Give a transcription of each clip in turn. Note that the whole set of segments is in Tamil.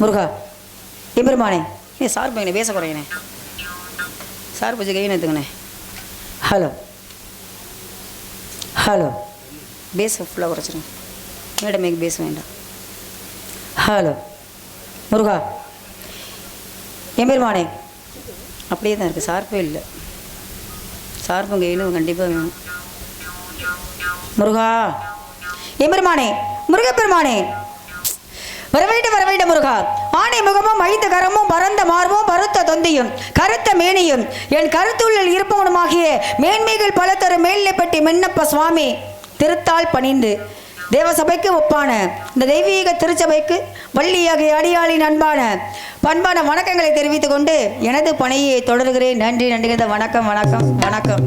முருகா எம்பெருமானே ஏ சார் பையனே பேச குறையண்ணே சார் பூஜை கையினே எடுத்துங்கண்ணே ஹலோ. ஹலோ. பேச ஃபுல்லாக குறைச்சிருங்க மேடமேக்கு பேச வேண்டாம் ஹலோ. முருகா எம்பெருமானே அப்படியே தான் இருக்குது சார்பும் இல்லை. சார்பும் கையிலும் கண்டிப்பாக வேணும். முருகா எம்பெருமானே முருகப்பெருமானே வரவேண்ட வரவேண்ட முருகா. ஆணை முகமும் ஐந்து கரமும் பரந்த மார்பும் பருத்த தொந்தியும் கருத்த மேனியும். என் கருத்துள்ளல் இருப்பவனுமாகிய மேன்மைகள் பல தரும் மேல்நிலைப்பட்டி மின்னப்ப சுவாமி திருத்தால் பணிந்து. தேவசபைக்கு ஒப்பான இந்த தெய்வீக திருச்சபைக்கு வள்ளியாகிய அடியாளின் அன்பான பண்பான வணக்கங்களை தெரிவித்துக் கொண்டு எனது பணியை தொடர்கிறேன். நன்றி நன்றி வணக்கம் வணக்கம் வணக்கம்.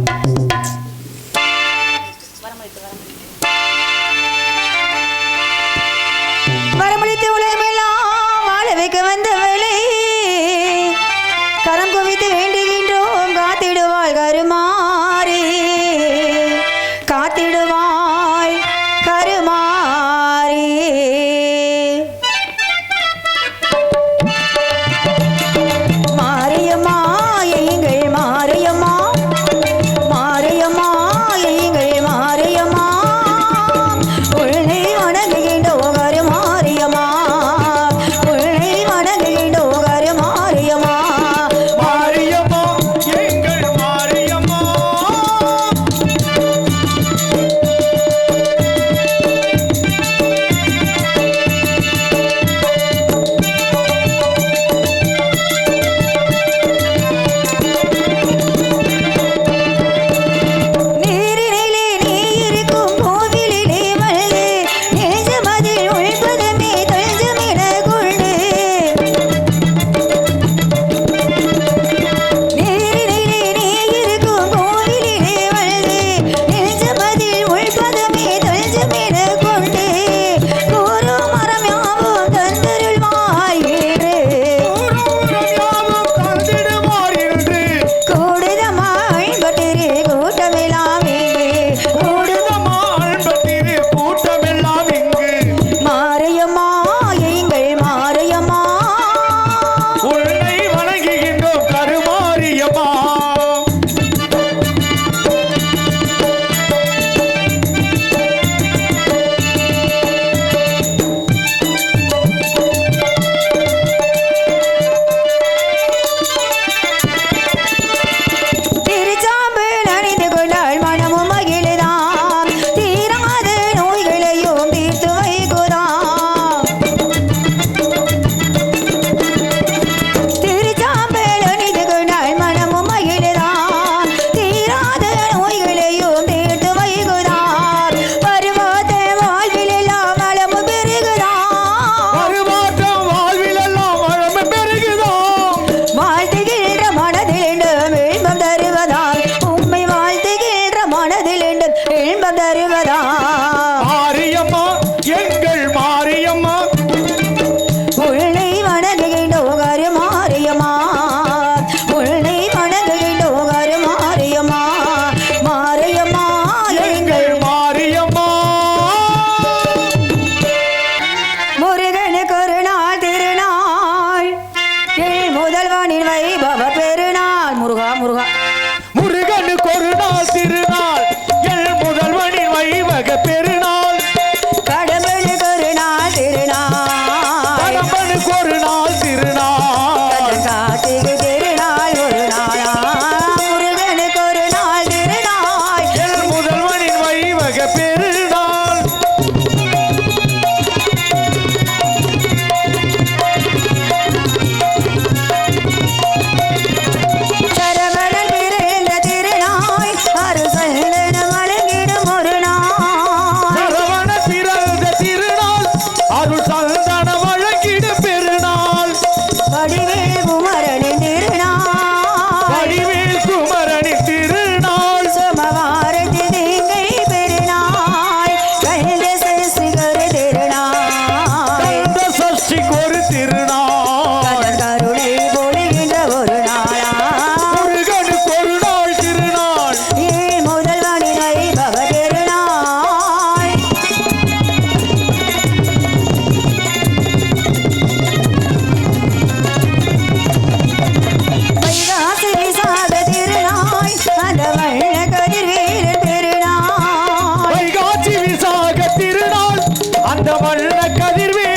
வண்ண கதிர்வே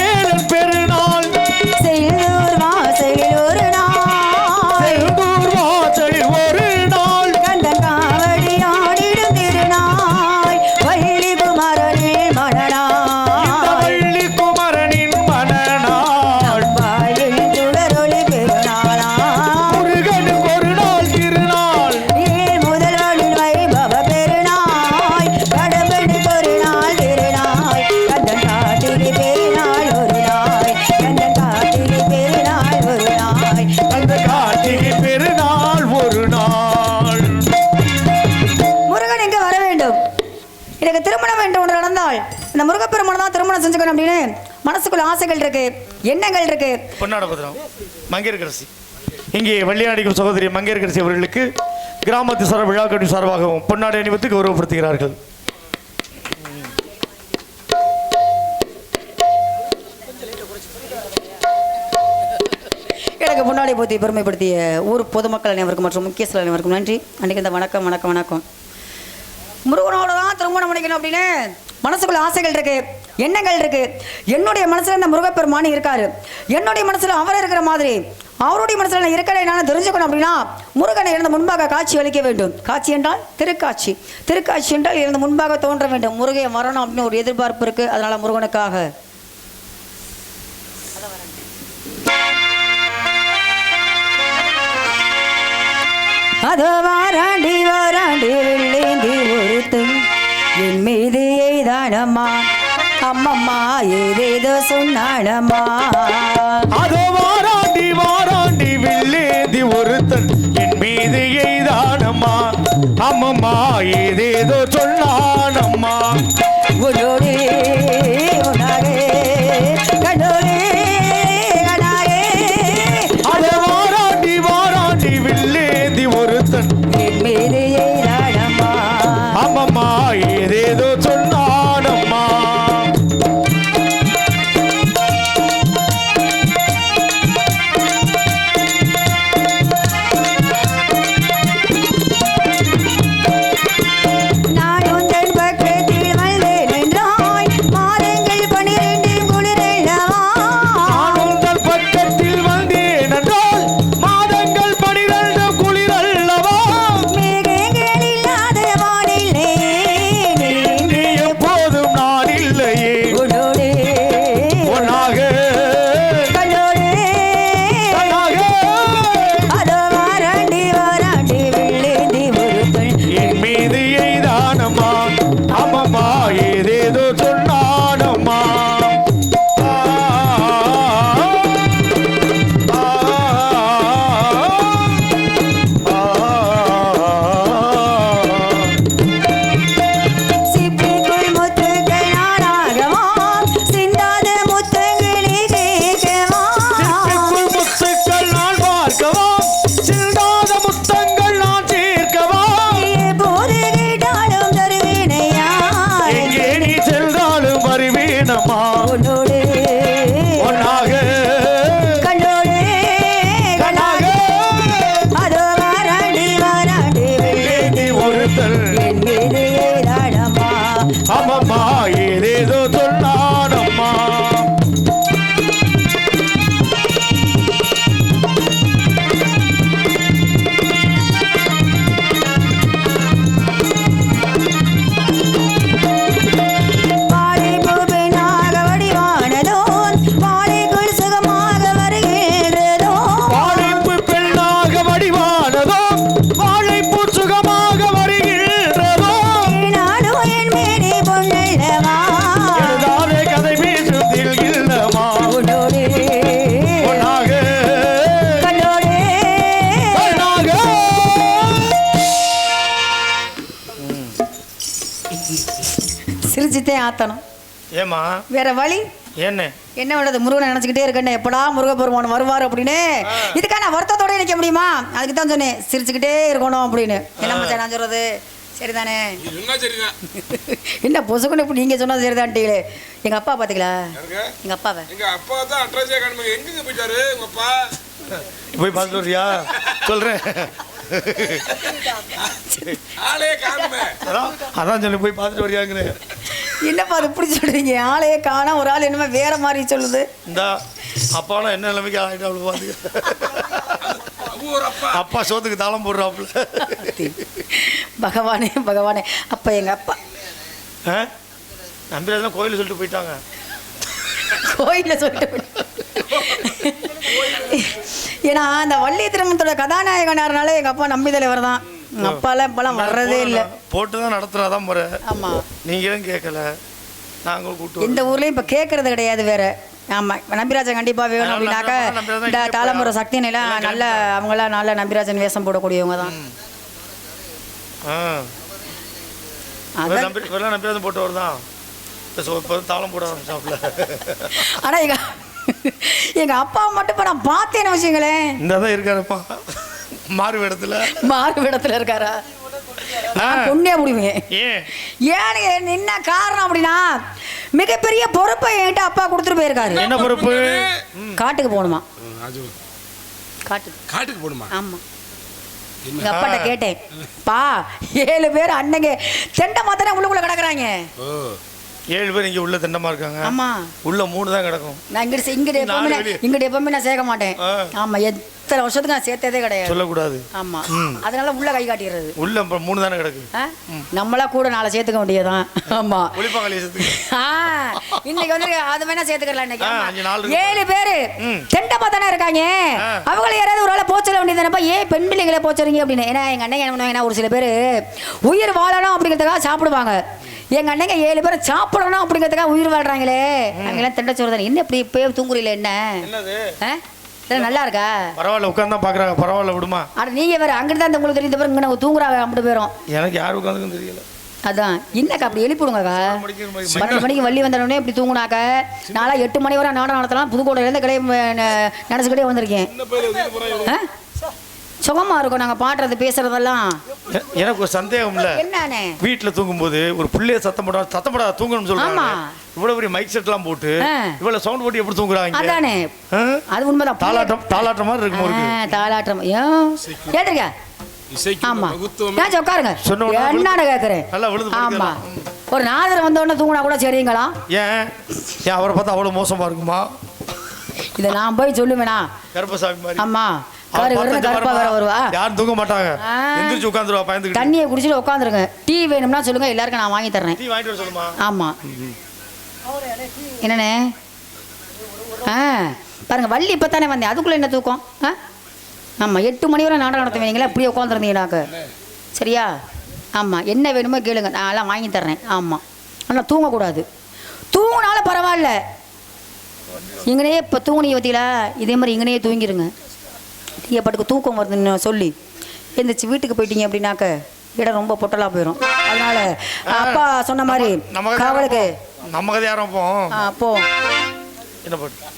ஆசைகள் இருக்கு எண்ணங்கள் இருக்கு. பொன்னாட பத்திரம் மங்கையர்கரசி. இங்கே வெள்ளையாடிக்கும் சகோதரி மங்கையர்கரசி அவர்களுக்கு கிராமத்து சார் விழா கட்டி சார்பாகவும் பொன்னாடை அணிவித்து கௌரவப்படுத்துகிறார்கள். எனக்கு முன்னாடி போத்தி பெருமைப்படுத்திய ஊர் பொதுமக்கள் அனைவருக்கும் மற்றும் முக்கியஸ்தர் அனைவருக்கும் நன்றி. அன்றைக்கு இந்த வணக்கம் வணக்கம் வணக்கம். முருகனோட தான் திருமணம் பண்ணிக்கணும் அப்படின்னு மனசுக்குள்ள ஆசைகள் இருக்கு. எண்ணங்கள் இருக்கு. என்னுடைய மனசுல இந்த முருகப்பெருமானு இருக்காரு. என்னுடைய மனசுல அவர் இருக்கிற மாதிரி. அவருடைய மனசுல நான் இருக்கிறேன் நான் தெரிஞ்சுக்கணும் அப்படின்னா முருகனை இருந்து முன்பாக காட்சி அளிக்க வேண்டும். காட்சி என்றால் திருக்காட்சி. திருக்காட்சி என்றால் இருந்து முன்பாக தோன்ற வேண்டும். முருகை வரணும் அப்படின்னு ஒரு எதிர்பார்ப்பு இருக்கு. அதனால முருகனுக்காக. அதோ வாராண்டி வாராண்டி வெள்ளேந்தி ஒருத்தன் என் மீது எய்தானம்மா அம்மம்மா ஏதேதோ சொன்னானம்மா அதோ வாராண்டி வாராண்டி வில்லேந்தி ஒருத்தன் என் மீது எய்தானம்மா. அம்மம்மா ஏதேதோ சொன்னானம்மா ஆத்தணும். ஏமா வேற வழி? என்ன? என்ன பண்ணுறது முருகனை நினச்சிக்கிட்டே இருக்கேன் எப்படா முருகப்பெருமான் வருவார் அப்படின்னு? இதுக்காக நான் வருத்தத்தோட நிற்க முடியுமா? அதுக்கு தான் சொன்னேன் சிரிச்சுக்கிட்டே இருக்கணும் அப்படின்னு. என்ன மச்சான் நான் சொல்றது? சரிதானே? என்ன பொசுக்குன்னு இப்படி நீங்கள் சொன்னது சரிதான்ட்டீங்களே. எங்கள் அப்பா பார்த்தீங்களா யாருங்க? எங்கள் அப்பாவை? எங்க அப்பா தான் அட்ரஸே எங்கங்க போயிட்டாரு? உங்க அப்பா? போய் வரியா சொல்றேன். ஆளே காணுமே. அதான் அதான் சொல்லி போய் பார்த்துட்டு வரியாங்கிறேன். என்னப்பா அது இப்படி சொல்கிறீங்க ஆளையே காணோம் ஒரு ஆள் என்னமோ வேற மாதிரி சொல்லுது. இந்த அப்பாலாம் என்ன நிலைமைக்கு ஆகிட்டு அவ்வளோ பார்த்துக்க அப்பா சோத்துக்கு தாளம் போடுறாப்புல. பகவானே பகவானே. அப்போ எங்கள் அப்பா? ஆ? நம்பிதான் கோயிலில் சொல்லிட்டு போயிட்டாங்க. கோயிலில் சொல்லிட்டு ஏன்னா அந்த வள்ளி திருமணத்தோட கதாநாயகனாரனால எங்கள் அப்பா நம்பி தலைவர் தான் எங்கள் அப்பாலாம் இப்போலாம் வர்றதே இல்லை. போட்டு தான் நடத்துனாதான் முறை ஆமாம் நீங்களும் கேட்கல நாங்களும் கூட்டு இந்த ஊர்லயும் இப்ப கேட்கறது கிடையாது வேற. ஆமா நம்பிராஜன் கண்டிப்பா வேணும் அப்படின்னாக்க நம்பிராஜன் இந்த இங்கே தாளம்புர சக்தி நிலை நல்ல அவங்களாம் நல்ல நம்பிராஜன் வேஷம் போடக்கூடியவங்க தான் ஆ. அதான். நம்பி இவரெல்லாம் நம்பி வந்து போட்டு வருதான் இப்போ சொ- இப்போ வந்து தாளம் போட ஷாப்பில் ஆனா எங்க எங்க அப்பா மட்டும் இப்ப நான் பார்த்தேன்னு வச்சுங்களேன் இந்த தான் இருக்காருப்பா மாறு இடத்துல. மாறு இடத்துல இருக்காரா? பொண்ணே முடிவேன் ஏன்? ஏன்னு என்ன காரணம் அப்படின்னா மிகப்பெரிய பொறுப்பை என்கிட்ட அப்பா கொடுத்துட்டு போயிருக்காரு. என்ன பொறுப்பு? காட்டுக்கு போகணுமா? காட்டுக்கு. காட்டுக்கு போடுமா ஆமா. அப்பாட்ட கேட்டேன். பா ஏழு பேர் அண்ணங்க தெண்டை மாத்தானே உள்ளுக்குள்ள கிடக்குறாங்க. ஓ. ஏழு பேர் இங்கே உள்ள திண்டமா இருக்காங்க. ஆமா. உள்ள மூணு தான் கிடக்கும். நான் இங்கிட்டு இங்கிட்டு எப்பவுமே. இங்கிட்டு எப்பவுமே நான் சேர்க்க மாட்டேன். ஆமா எத்தனை வருஷத்துக்கு நான் சேர்த்ததே கிடையாது. சொல்லக்கூடாது. ஆமா. அதனால உள்ள கை காட்டிடுறது. உள்ள மூணு தானே கிடக்கு? நம்மளா கூட நாளை சேர்த்துக்க வேண்டியதுதான். ஆமா. ஒளிப்பாங்க லேசத்துக்கு ஆ, இன்னைக்கு வந்து அது வேணா சேர்த்துக்கலாம் இன்னைக்கு. ஏழு பேரு. தெண்டமா தானே இருக்காங்க. அவங்கள யாராவது ஒரு ஆளை போச்சல வேண்டியதுனப்பா ஏன் பெண் பிள்ளைங்களை போச்சுறீங்க அப்படின்னு? ஏன்னா எங்க அண்ணன் என்ன பண்ணுவாங்கன்னா ஒரு சில பேர் உயிர் வாழணும் அப்படிங்கிறதுக்காக சாப்பிடுவாங்க. எங்க அண்ணங்க ஏழு பேர் சாப்பிடணும் அப்படிங்கிறதுக்காக உயிர் வாழ்றாங்களே. அவங்கெல்லாம் தெண்ட சொல்றதானே என்ன இப்படி இப்பயே தூங்குறீல என்ன? நல்லா இருக்கா? பரவாயில்ல உட்காந்து தான் பார்க்குறாங்க பரவாயில்ல விடுமா. அட நீங்க வேற அங்கிட்டு தான் உங்களுக்கு தெரியும் இந்த பேர் இங்கே தூங்குறாங்க அப்படி போயிடும் எனக்கு யார் உட்காந்துக்கும் தெரியல. அதான். என்னக்கா அப்படி எழுப்பிடுங்கக்கா பன்னெண்டு மணிக்கு வள்ளி வந்தோடனே இப்படி தூங்குனாக்க? நாளா எட்டு மணி வரை நாடகம் நடத்தலாம். புதுக்கோட்டையிலேருந்து கிளை நினச்சிக்கிட்டே வந்திருக்கேன். சுகமா இருக்கும் நாங்கள் பாடுறது பேசுறதெல்லாம். எனக்கு ஒரு சந்தேகம் இல்ல என்னண்ணே? வீட்டுல தூங்கும்போது ஒரு பிள்ளைய சத்தம் போட சத்தம் போடாத தூங்கணும்னு சொல்றாங்க. இவ்வளவு பெரிய மைக் செட்லாம் போட்டு ஆ. இவ்வளவு சவுண்ட் போட்டு எப்படி தூங்குறாங்க? அதானே? அது உண்மைதான். தாலாட்டம் தாலாட்டம் மாதிரி இருக்கும் ஒரு தாலாட்டம் ஏன்? கேட்டிருக்க? இசைக்கு ஆமா. ஏன் உட்காருங்க. என்னன்னு விழுந்து ஆமா. ஒரு நாதர் வந்த உடனே தூங்கினா கூட சரிங்களா? ஏன்? ஏன் அவரை பார்த்தா அவ்வளவு மோசமா இருக்குமா? இதை நான் போய் சொல்லுவேனா? கருப்பசாமி மாதிரி. ஆமா கரு பார்த்தா கரு கருப்பா வேற வருவா. யாரும் தூங்க மாட்டாங்க? ஆ. எந்திரிச்சு உட்காந்துருவா பயந்துக்கிட்டு தண்ணியை குடிச்சிட்டு உட்காந்துருங்க. டீ வேணும்னா சொல்லுங்க எல்லாருக்கும் நான் வாங்கி தர்றேன். டீ வாங்கிட்டு வர சொல்லுமா? ஆமா. என்னண்ணே? ஆ. பாருங்க வள்ளி இப்போ தானே வந்தேன் அதுக்குள்ள என்ன தூக்கம்? ஆ? ஆமாம் எட்டு மணி வரை நாடகம் நடத்துவீங்களா இப்படியே உட்காந்துருந்தீங்கனாக்க சரியா? ஆமாம் என்ன வேணுமோ கேளுங்க. நான் எல்லாம் வாங்கி தர்றேன். ஆமாம் ஆனால் தூங்கக்கூடாது. தூங்கினாலும் பரவாயில்ல. இங்கனே இப்போ தூங்குனீங்க பார்த்தீங்களா இதே மாதிரி இங்கனே தூங்கிடுங்க நீங்கள் பாட்டுக்கு தூக்கம் வருதுன்னு சொல்லி எந்திரிச்சு வீட்டுக்கு போயிட்டீங்க அப்படின்னாக்க இடம் ரொம்ப பொட்டலாக போயிடும் அதனால அப்பா சொன்ன மாதிரி காவலுக்கு. நம்ம கதை ஆ, போ என்ன பாட்டு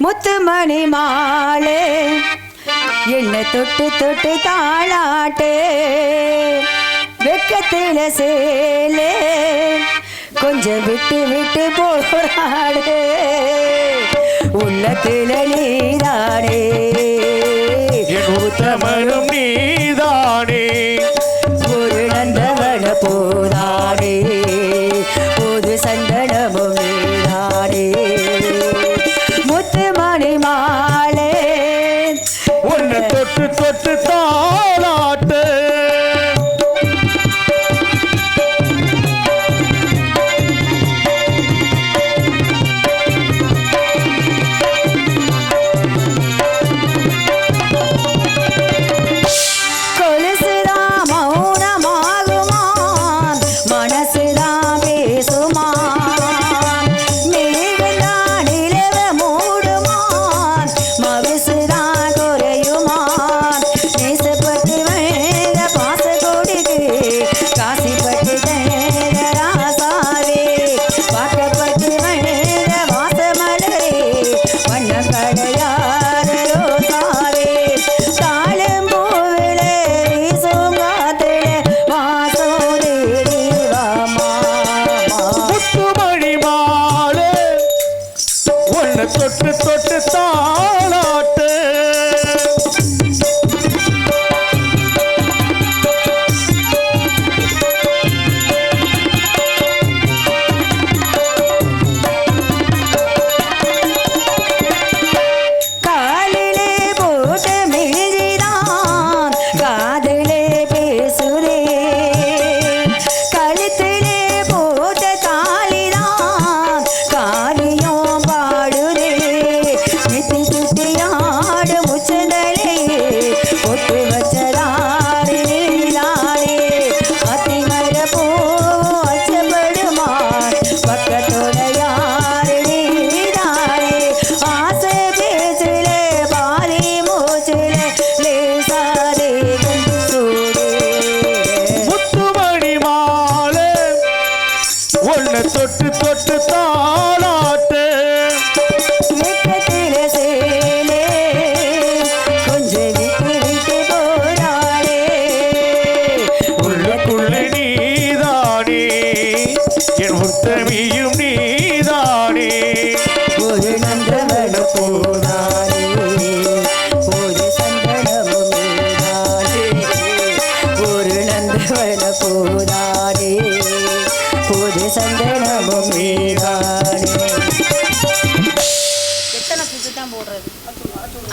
முத்துமணி மாலே என்ன தொட்டு தொட்டு தாளாட்டே வெக்கத்தில சேலே கொஞ்சம் விட்டு விட்டு போராடு. உள்ளத்தில நீதானே என் உத்தமனும் நீதானே சந்தனமும் நீதானே எத்தனை சுத்து தான் போடுறது?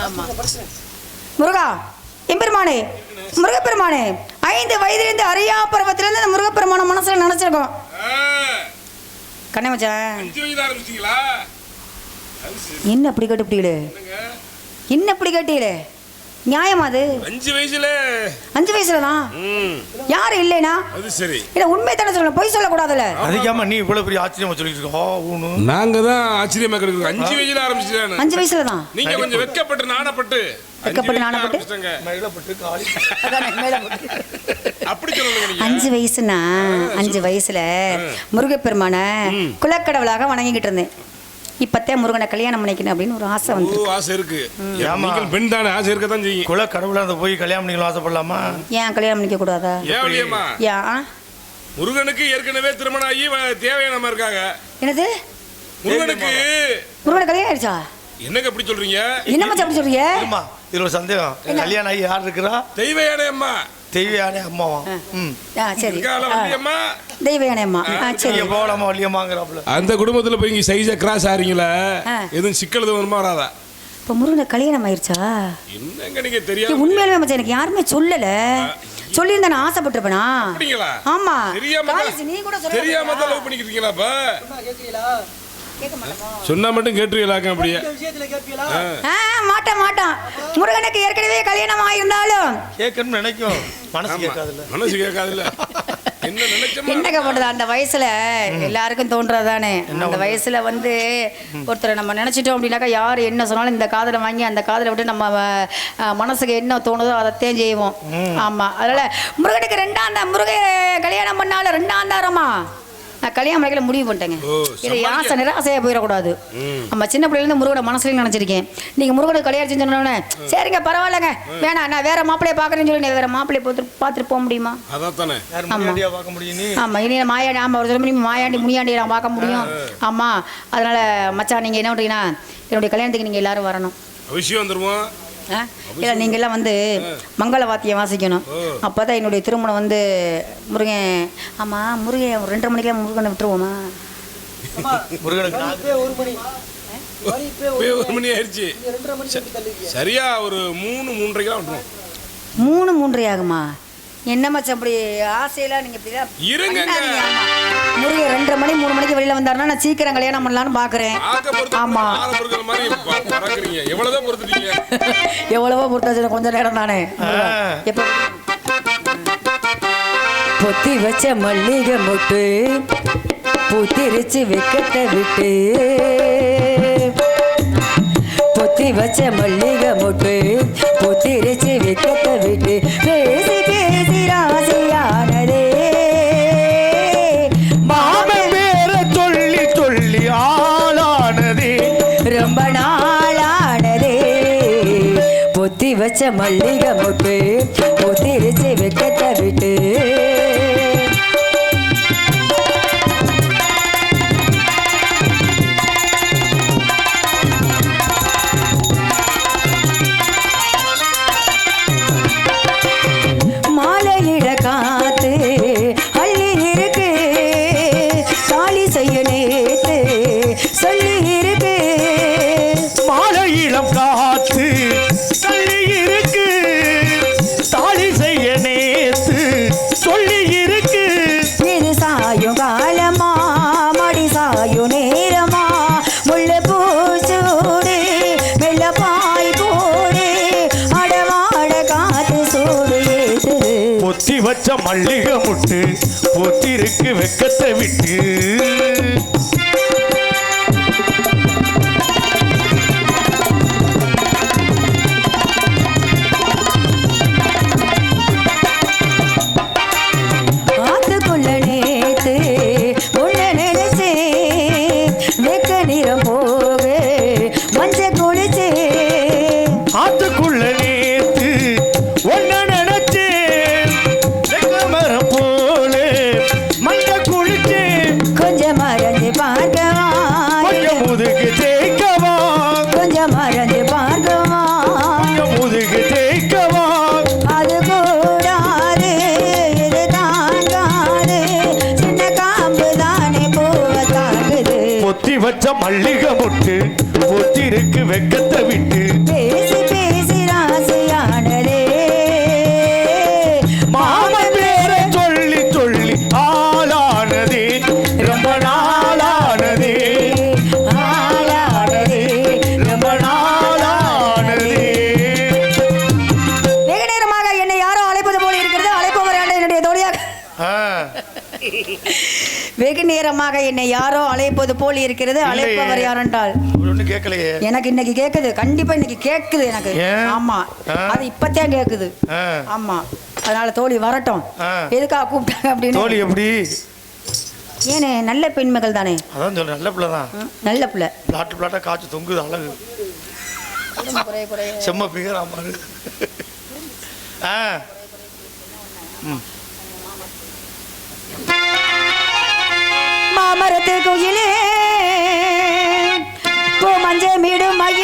ஆமா. முருகா எம்பெருமானே முருகப்பெருமானே ஐந்து வயதிலிருந்து அரியா பருவத்திலிருந்து அந்த முருகப்பெருமான மனசுல நினைச்சிருக்கோம். கண்ணே மச்சான். என்ன அப்படி கேட்டுப்பிட்டீங்களே என்னங்க? என்ன இப்படி கேட்டீங்களே நியாயமா அது? அஞ்சு வயசுல. அஞ்சு வயசுல தான் ம், யாரு இல்லைனா? அது சரி. இல்ல உண்மை தானே சொல்லணும். பொய் சொல்லக்கூடாதுல்ல? அதிகமா நீ இவ்வளவு பெரிய ஆச்சரியமா சொல்லிட்டு நாங்க தான் ஆச்சரியமா கிடக்கு அஞ்சு வயசுல ஆரம்பிச்சிட்டானு. அஞ்சு வயசுல தான் நீங்க கொஞ்சம் வெக்கப்பட்டு நாணப்பட்டு. வயசுல நாணப்பட்டு? ஆரம்பிச்சிட்டங்க. அஞ்சு வயசுனா அஞ்சு வயசுல முருகப்பெருமான குலக்கடவுளாக வணங்கிக்கிட்டு இருந்தேன். இப்பத்தே முருகனை கல்யாணம் பண்ணிக்கணும் அப்படின்னு ஒரு ஆசை வந்து ஆசை இருக்கு? நீங்கள் பெண் தானே ஆசை இருக்கத்தான் செய்யும். குல கடவுளா அந்த போய் கல்யாணம் பண்ணிக்கலாம் ஆசைப்படலாமா? ஏன் கல்யாணம் பண்ணிக்க கூடாதா ஏன் முருகனுக்கு ஏற்கனவே திருமணம் ஆகி தேவையானமா இருக்காங்க. என்னது? முருகனுக்கு முருகனை கல்யாணம் ஆயிடுச்சா? என்னங்க அப்படி சொல்றீங்க? என்ன மச்சான் அப்படி சொல்றீங்க? இதுல ஒரு சந்தேகம். கல்யாணம் ஆகி யார் இருக்கிறா? தெய்வ யானை அம்மா தெய்வ யானே அம்மாவா ம். ஆ சரி. இருக்காளா ஆ, வள்ளியம்மா தெய்வ யானையம்மா ஆ சரி. நீங்க போகலாமா வள்ளியம்மாங்கிறாப்புல அந்த குடும்பத்துல போய் இங்க சைஸா கிராஸ் ஆறீங்களா. எதுவும் சிக்கல் எதுவும் வருமா வராதா? இப்போ முருகனை கல்யாணம் ஆயிடுச்சா என்னங்க நீங்க தெரியாது உண்மையாலுமே மச்சான் எனக்கு யாருமே சொல்லல. சொல்லியிருந்தா நான் ஆசைப்பட்டிருப்பேனா? அப்படிங்களா? ஆமா. தெரியாம நீ கூட சொல்ல தெரியாம தான் லவ் பண்ணிக்கிட்டு இருக்கீங்களா அப்ப? சொன்னா மட்டும் கேட்டுருவீங்களாக்க அப்படியே? மாட்டான் மாட்டான் முருகனுக்கு ஏற்கனவே கல்யாணம் ஆயிருந்தாலும் கேட்கணும்னு நினைக்கும். மனசு. கேட்காதுல்ல. மனசு கேட்காதுல்ல. என்ன நினைச்சோமா? என்னங்க அந்த வயசுல எல்லாருக்கும் தோன்றதானே. அந்த வயசுல வந்து ஒருத்தரை நம்ம நினைச்சிட்டோம் அப்படின்னாக்கா யார் என்ன சொன்னாலும் இந்த காதலை வாங்கி அந்த காதலை விட்டு நம்ம மனசுக்கு என்ன தோணுதோ அதைத்தான் செய்வோம். ஆமா. அதனால முருகனுக்கு ரெண்டாம் தான் முருக கல்யாணம் பண்ணாலும் ரெண்டாம் தாரமா? நான் கல்யாணம் பண்ணிக்கல முடிவு பண்ணிட்டேங்க. இது ஆசை நிராசையா போயிடக்கூடாது. நம்ம சின்ன பிள்ளைலேருந்து முருகனை மனசுல நினைச்சிருக்கேன். நீங்க முருகனுக்கு கல்யாணம் செஞ்சு சொன்னோடனே சரிங்க பரவாயில்லைங்க. வேணாம் நான் வேற மாப்பிள்ளைய பார்க்குறேன்னு சொல்லி வேற மாப்பிள்ளைய பார்த்து பார்த்துட்டு போக முடியுமா? அதான் தானே யார் முன்னாடியா பார்க்க முடியும் நீ. ஆமா இனி மாயாண்டி ஆமா ஒரு தடவை மாயாண்டி முனியாண்டி நான் பார்க்க முடியும். ஆமா அதனால மச்சான் நீங்க என்ன பண்றீங்கன்னா என்னுடைய கல்யாணத்துக்கு நீங்க எல்லாரும் வரணும். அவசியம் வந்துருவோம் ஆ? இல்ல நீங்க எல்லாம் வந்து மங்கள வாத்தியம் வாசிக்கணும். அப்பதான் என்னுடைய திருமணம் வந்து முருகன் ஆமா முருகன் ஒரு ரெண்டரை மணிக்கெல்லாம் முருகனை விட்டுருவோமா? ஒரு மணி. ஆயிடுச்சு. சரியா ஒரு மூணு மூன்றரைக்கெல்லாம் மூணு மூன்றரை ஆகுமா? என்ன மச்சான் இப்படி ஆசையெல்லாம் நீங்க இப்படிலாம் இருங்கங்க. முருகன் ரெண்டரை மணி மூணு மணிக்கு வெளியில வந்தாருன்னா நான் சீக்கிரம் கல்யாணம் பண்ணலாம்னு பாக்குறேன் ஆமா. எவ்வளவோ பொறுத்தாச்சு கொஞ்ச நேரம் தானே. ஆ. எப்ப? பொத்தி வச்ச மல்லிகை மொட்டு புத்திரிச்சு வெக்கத்தை விட்டு. பொத்தி வச்ச மல்லிகை மொட்டு புத்திரிச்சு வெக்கத்தை விட்டு. பேசி பேசி. வச்ச மல்லிகை மொட்டு. பொத்தி மல்லிகை முட்டு பொத்திருக்கு வெக்கத்தை விட்டு. விட்டு பேசி பேசி ராசியானதே. மாமன் பேரை சொல்லி சொல்லி ஆளானதே. ரொம்ப நாளானதே. ஆளானதே. ரொம்ப நாளானதே. வெகு நேரமாக என்னை யாரோ அழைப்பது போல இருக்கிறது. அழைப்பவர் யார் என்னுடைய தோழியாக. வெகு நேரமாக என்னை யாரோ அழைப்பது போல் இருக்கிறது. அழைப்பவர் யாரென்றால் அப்படி ஒண்ணும் கேட்கலையே எனக்கு இன்னைக்கு கேக்குது கண்டிப்பா இன்னைக்கு கேக்குது எனக்கு? ஆமா. அது இப்பத்தான் கேக்குது. ஆமா. அதனால தோழி வரட்டும். எதுக்காக கூப்பிட்டாங்க அப்படின்னு? தோழி எப்படி? ஏனே நல்ல பெண்மகள் தானே. அதான் சொல்றேன் நல்ல பிள்ளை தான். நல்ல பிள்ளை. பிளாட்டு பிளாட்டா காய்ச்சி தொங்குது அழகு. செம்ம பிகர் ஆமாரு ஆ. மாமரத்து கோயிலே பூ மஞ்சள் மீடு மைய